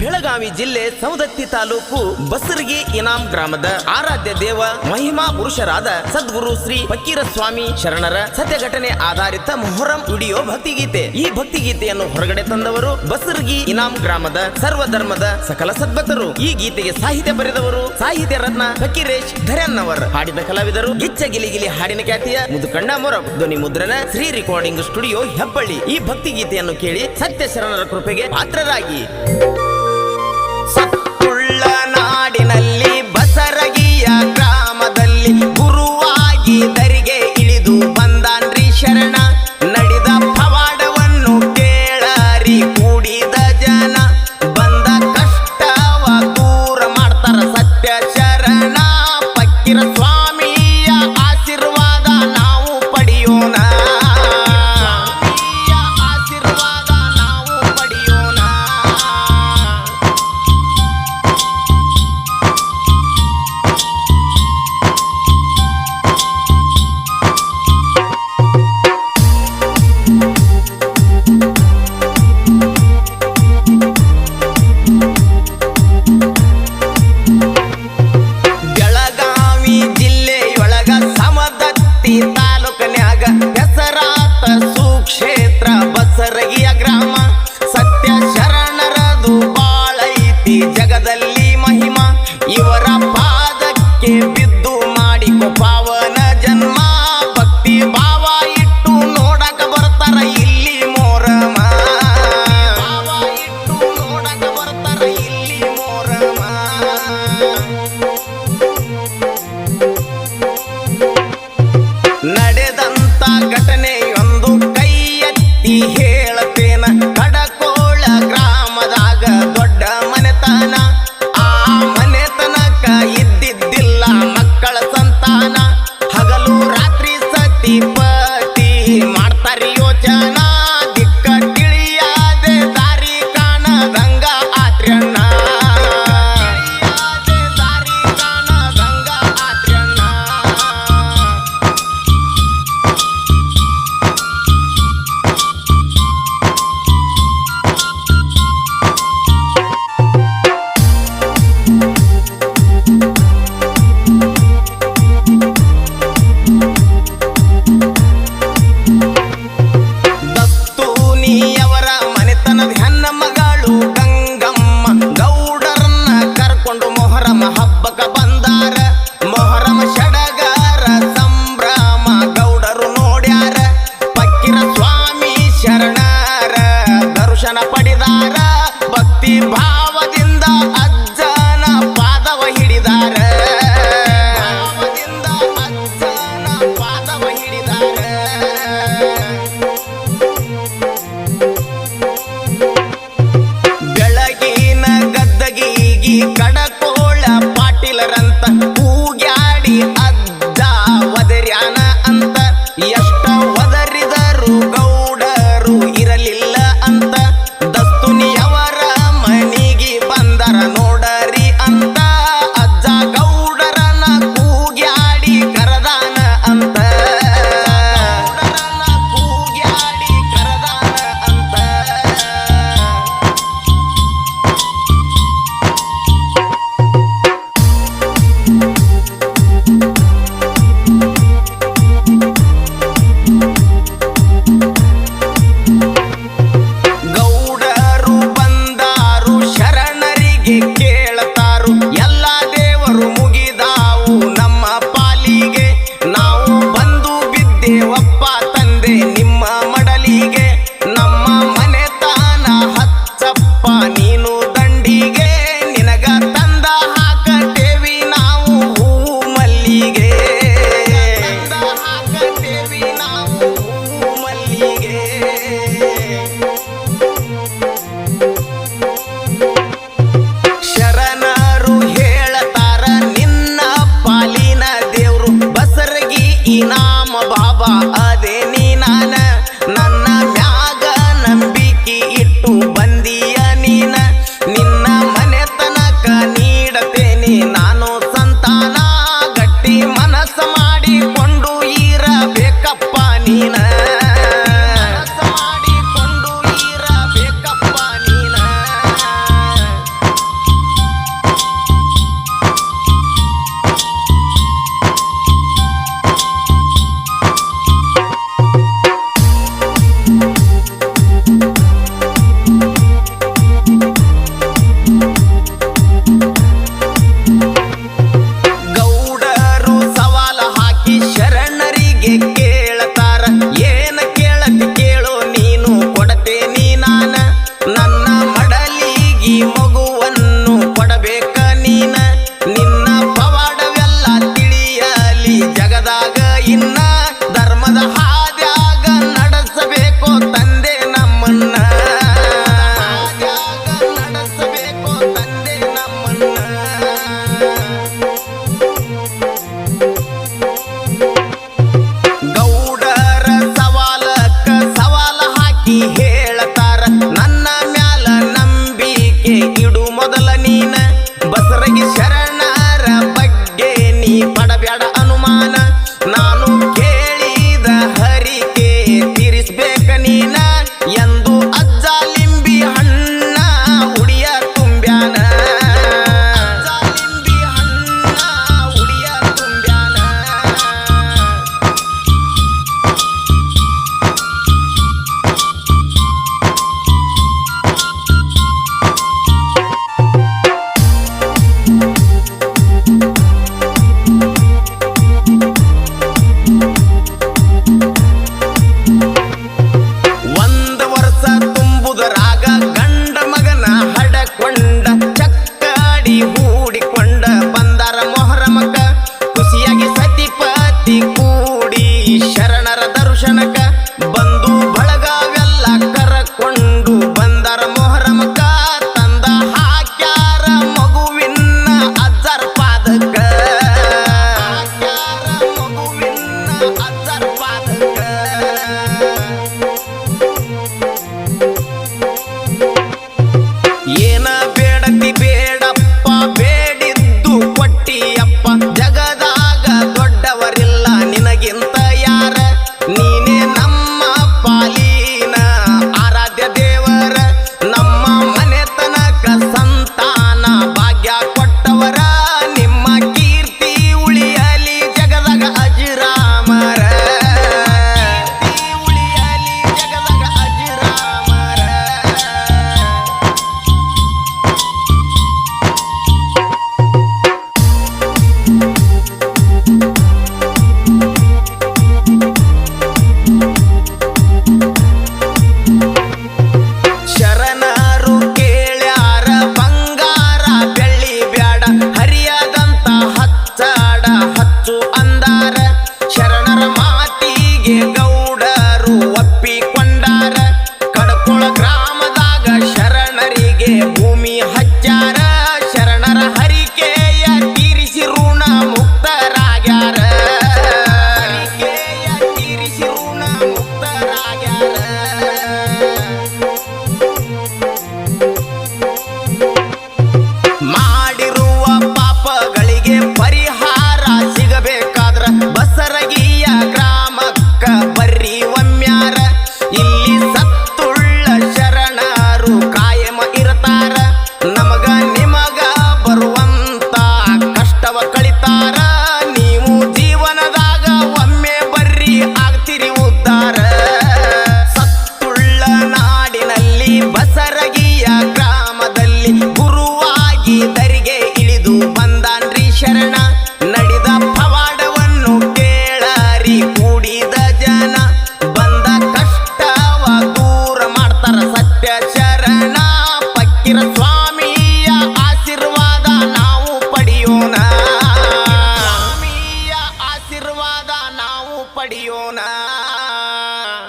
ಬೆಳಗಾವಿ ಜಿಲ್ಲೆ ಸೌದತ್ತಿ ತಾಲೂಕು ಬಸರಿಗೆ ಇನಾಂ ಗ್ರಾಮದ ಆರಾಧ್ಯ ದೇವ ಮಹಿಮಾ ಪುರುಷರಾದ ಸದ್ಗುರು ಶ್ರೀ ಫಕೀರ ಸ್ವಾಮಿ ಶರಣರ ಸತ್ಯ ಘಟನೆ ಆಧಾರಿತ ಮೊಹರಂ ವಿಡಿಯೋ ಭಕ್ತಿಗೀತೆ. ಈ ಭಕ್ತಿಗೀತೆಯನ್ನು ಹೊರಗಡೆ ತಂದವರು ಬಸರ್ಗಿ ಇನಾಂ ಗ್ರಾಮದ ಸರ್ವಧರ್ಮದ ಸಕಲ ಸದ್ಭಕ್ತರು. ಈ ಗೀತೆಗೆ ಸಾಹಿತ್ಯ ಬರೆದವರು ಸಾಹಿತ್ಯ ರತ್ನ ಫಕೀರೇಶ್ ಧರ್ಯನ್ನವರ್ ಹಾಡಿದ ಕಲಾವಿದರು ಗಿಚ್ಚ ಗಿಲಿಗಿಲಿ ಹಾಡಿನ ಖ್ಯಾತಿಯ ಮುದುಕಣ್ಣ ಮೊರಬ್, ಧ್ವನಿ ಮುದ್ರಣ ಶ್ರೀ ರೆಕಾರ್ಡಿಂಗ್ ಸ್ಟುಡಿಯೋ ಹೆಬ್ಬಳ್ಳಿ. ಈ ಭಕ್ತಿ ಗೀತೆಯನ್ನು ಕೇಳಿ ಸತ್ಯ ಶರಣರ ಕೃಪೆಗೆ ಪಾತ್ರರಾಗಿ. muchacha.